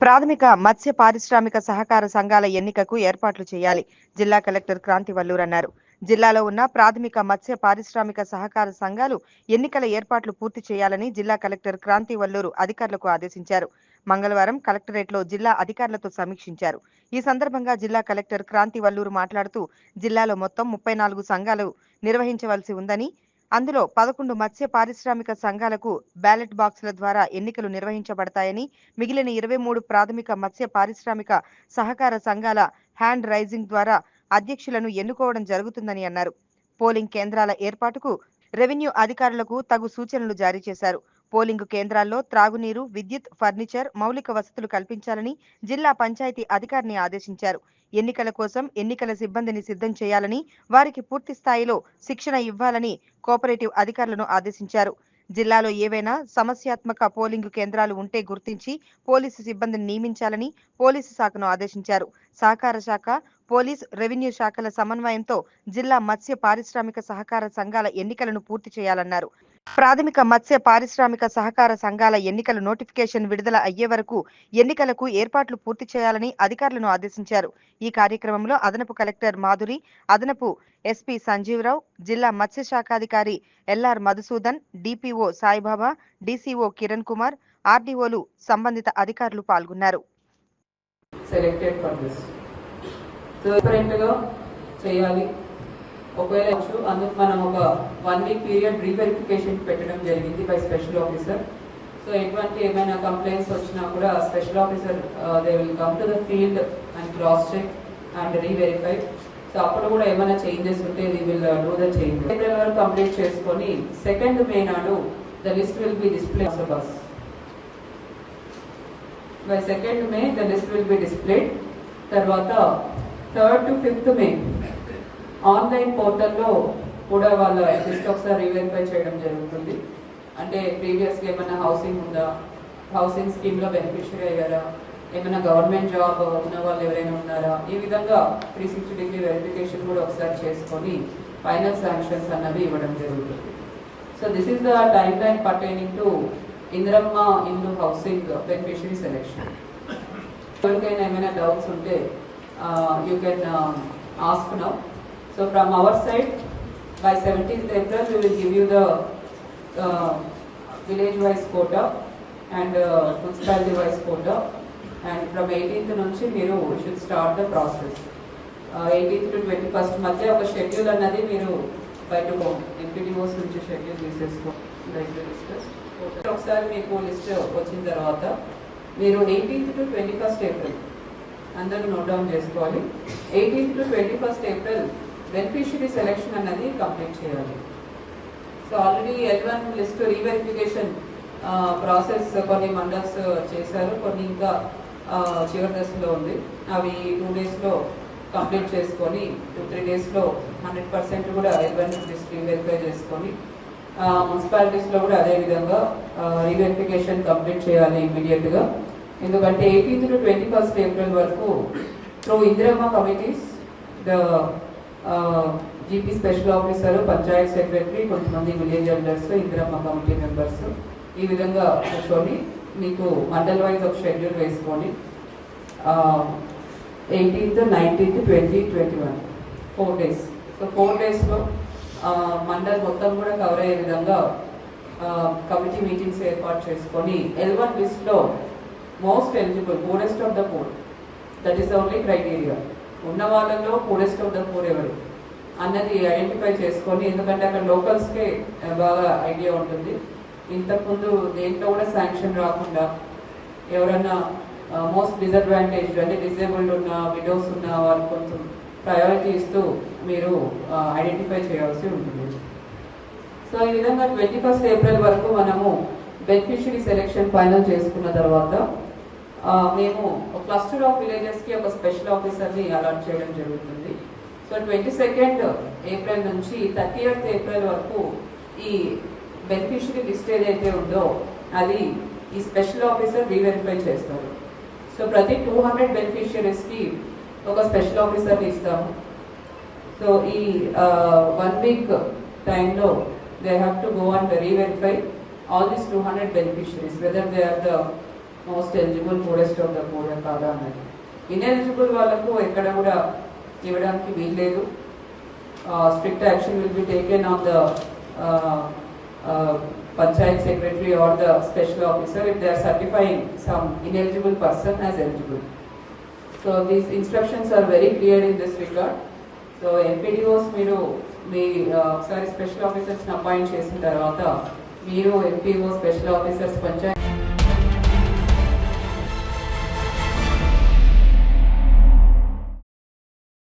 ప్రాథమిక మత్స్య పారిశ్రామిక సహకార సంఘాల ఎన్నికకు ఏర్పాట్లు చేయాలి. జిల్లా కలెక్టర్ క్రాంతి వల్లూర్ అన్నారు. జిల్లాలో ఉన్న ప్రాథమిక మత్స్య పారిశ్రామిక సహకార సంఘాలు ఎన్నికల ఏర్పాట్లు పూర్తి చేయాలని జిల్లా కలెక్టర్ క్రాంతి వల్లూరు అధికారులకు ఆదేశించారు. మంగళవారం కలెక్టరేట్లో జిల్లా అధికారులతో సమీక్షించారు. ఈ సందర్భంగా జిల్లా కలెక్టర్ క్రాంతి వల్లూరు మాట్లాడుతూ జిల్లాలో మొత్తం ముప్పై నాలుగు సంఘాలు నిర్వహించవలసి ఉందని అందులో పదకొండు మత్స్య పారిశ్రామిక సంఘాలకు బ్యాలెట్ బాక్సుల ద్వారా ఎన్నికలు నిర్వహించబడతాయని మిగిలిన ఇరవై మూడు ప్రాథమిక మత్స్య పారిశ్రామిక సహకార సంఘాల హ్యాండ్ రైజింగ్ ద్వారా అధ్యక్షులను ఎన్నుకోవడం జరుగుతుందని అన్నారు. పోలింగ్ కేంద్రాల ఏర్పాటుకు రెవెన్యూ అధికారులకు తగు సూచనలు జారీ చేశారు. పోలింగ్ కేంద్రాల్లో త్రాగునీరు విద్యుత్ ఫర్నిచర్ మౌలిక వసతులు కల్పించాలని జిల్లా పంచాయతీ అధికారిని ఆదేశించారు. ఎన్నికల కోసం ఎన్నికల సిబ్బందిని సిద్ధం చేయాలని వారికి పూర్తి స్థాయిలో శిక్షణ ఇవ్వాలని కోఆపరేటివ్ అధికారులను ఆదేశించారు. జిల్లాలో ఏవైనా సమస్యాత్మక పోలింగ్ కేంద్రాలు ఉంటే గుర్తించి పోలీసు సిబ్బందిని నియమించాలని పోలీసు శాఖను ఆదేశించారు. సహకార శాఖ పోలీస్ రెవెన్యూ శాఖల సమన్వయంతో జిల్లా మత్స్య పారిశ్రామిక సహకార సంఘాల ఎన్నికలను పూర్తి చేయాలన్నారు. ప్రాథమిక మత్స్య పారిశ్రామిక సహకార సంఘాల ఎన్నికల నోటిఫికేషన్ విడుదల అయ్యే వరకు ఎన్నికలకు ఏర్పాట్లు పూర్తి చేయాలని అధికారులను ఆదేశించారు. ఈ కార్యక్రమంలో అదనపు కలెక్టర్ మాధురి అదనపు ఎస్పీ సంజీవరావు జిల్లా మత్స్య శాఖాధికారి LR Madhusudan DPO Saibaba DCO Kiran Kumar ఆర్డీఓలు సంబంధిత అధికారులు పాల్గొన్నారు. సెలెక్టెడ్ చేయాలి. ఒకవేళ అందుకు మనం ఒక వన్ వీక్ పీరియడ్ రీవెరిఫికేషన్ పెట్టడం జరిగింది బై స్పెషల్ ఆఫీసర్ సో ఎటువంటి ఏమైనా కంప్లైంట్స్ వచ్చినా కూడా special officer they will come to the field and cross check and reverify so అప్పుడు కూడా ఏమైనా చేంజెస్ ఉంటే we will do the change April వరకు కంప్లీట్ చేసుకొని సెకండ్ మే నాడు the list will be display bus by second May the list will be displayed తర్వాత third to fifth May online పోర్టల్లో కూడా వాళ్ళ లిస్ట్ ఒకసారి రీవెరిఫై చేయడం జరుగుతుంది. అంటే ప్రీవియస్గా ఏమైనా హౌసింగ్ ఉందా? హౌసింగ్ స్కీమ్లో బెనిఫిషరీ అయ్యారా? ఏమైనా గవర్నమెంట్ జాబ్ ఉన్న వాళ్ళు ఎవరైనా ఉన్నారా? ఈ విధంగా త్రీ సిక్స్టీ డిగ్రీ వెరిఫికేషన్ కూడా ఒకసారి చేసుకొని ఫైనల్ శాంక్షన్స్ అన్నవి ఇవ్వడం జరుగుతుంది. So this is the timeline pertaining to Indiramma ఇల్లు హౌసింగ్ బెనిఫిషరీ సెలెక్షన్ ఎవరికైనా ఏమైనా డౌట్స్ ఉంటే you can ask now so from our side by seventeenth April we will give you the village wise quota and municipality wise quota and from eighteenth నుంచి మీరు should start the process eighteenth to twenty first మధ్య ఒక schedule అన్నది మీరు బయట MPDOs నుంచి schedule తీసేసుకో ఒకసారి మీకు లిస్ట్ వచ్చిన తర్వాత మీరు eighteenth to twenty first April అందరూ నోట్ డౌన్ చేసుకోవాలి. Eighteenth to twenty first April beneficiary selection అన్నది కంప్లీట్ చేయాలి. So already L one list reverification process కొన్ని మండల్స్ చేశారు. కొన్ని ఇంకా చివరి దశలో ఉంది. అవి టూ డేస్లో కంప్లీట్ చేసుకొని టూ త్రీ డేస్లో హండ్రెడ్ పర్సెంట్ కూడా ఎల్ వన్ లిస్ట్ రీవెరిఫై చేసుకొని మున్సిపాలిటీస్లో కూడా అదేవిధంగా రీవెరిఫికేషన్ కంప్లీట్ చేయాలి ఇమీడియట్గా ఎందుకంటే eighteenth to twenty first April వరకు through Indiramma committees the GP special officer panchayat secretary కొంతమంది village elders Indiramma committee members ఈ విధంగా కూర్చొని మీకు మండల్ వైజ్ ఒక షెడ్యూల్ వేసుకొని eighteenth nineteenth twenty twenty one four days so four డేస్లో మండల్ మొత్తం కూడా కవర్ అయ్యే విధంగా కమిటీ మీటింగ్స్ ఏర్పాటు చేసుకొని ఎల్ వన్ లిస్ట్లో most eligible poorest of the poor that is only criteria ఉన్న వాళ్ళలో పూడెస్ట్ ఆఫ్ ద పూర్ ఎవరు అన్నది ఐడెంటిఫై చేసుకొని ఎందుకంటే అక్కడ లోకల్స్కే బాగా ఐడియా ఉంటుంది. ఇంతకుముందు దేంట్లో కూడా శాంక్షన్ రాకుండా ఎవరన్నా మోస్ట్ డిసడ్వాంటేజ్ అంటే డిసేబుల్డ్ ఉన్న విడోస్ ఉన్న వాళ్ళు కొంచెం ప్రయారిటీ ఇస్తూ మీరు ఐడెంటిఫై చేయాల్సి ఉంటుంది. సో ఈ విధంగా ట్వంటీ ఫస్ట్ ఏప్రిల్ వరకు మనము బెనిఫిషరీ సెలెక్షన్ ఫైనల్ చేసుకున్న తర్వాత మేము క్లస్టర్ ఆఫ్ విలేజెస్కి ఒక స్పెషల్ ఆఫీసర్ని అలాట్ చేయడం జరుగుతుంది. సో ట్వంటీ సెకండ్ ఏప్రిల్ నుంచి థర్టీ ఎయిత్ ఏప్రిల్ వరకు ఈ బెనిఫిషరీ లిస్ట్ ఏదైతే ఉందో అది ఈ స్పెషల్ ఆఫీసర్ రీవెరిఫై చేస్తారు. సో ప్రతి టూ హండ్రెడ్ బెనిఫిషియరీస్కి ఒక స్పెషల్ ఆఫీసర్ని ఇస్తాము. సో ఈ వన్ వీక్ టైంలో they have to go and reverify all these two hundred beneficiaries whether they are the most eligible poorest of the poor కాదా అన్నది ఇన్ఎలిజిబుల్ వాళ్ళకు ఎక్కడ కూడా ఇవ్వడానికి వీల్లేదు. Strict action will be taken on the panchayat secretary or the special officer if they are certifying some ineligible person as eligible so these instructions are very clear in this record so MPDOs మీరు మీ ఒకసారి special ఆఫీసర్స్ని appoint చేసిన తర్వాత మీరు MPO special officers Panchayat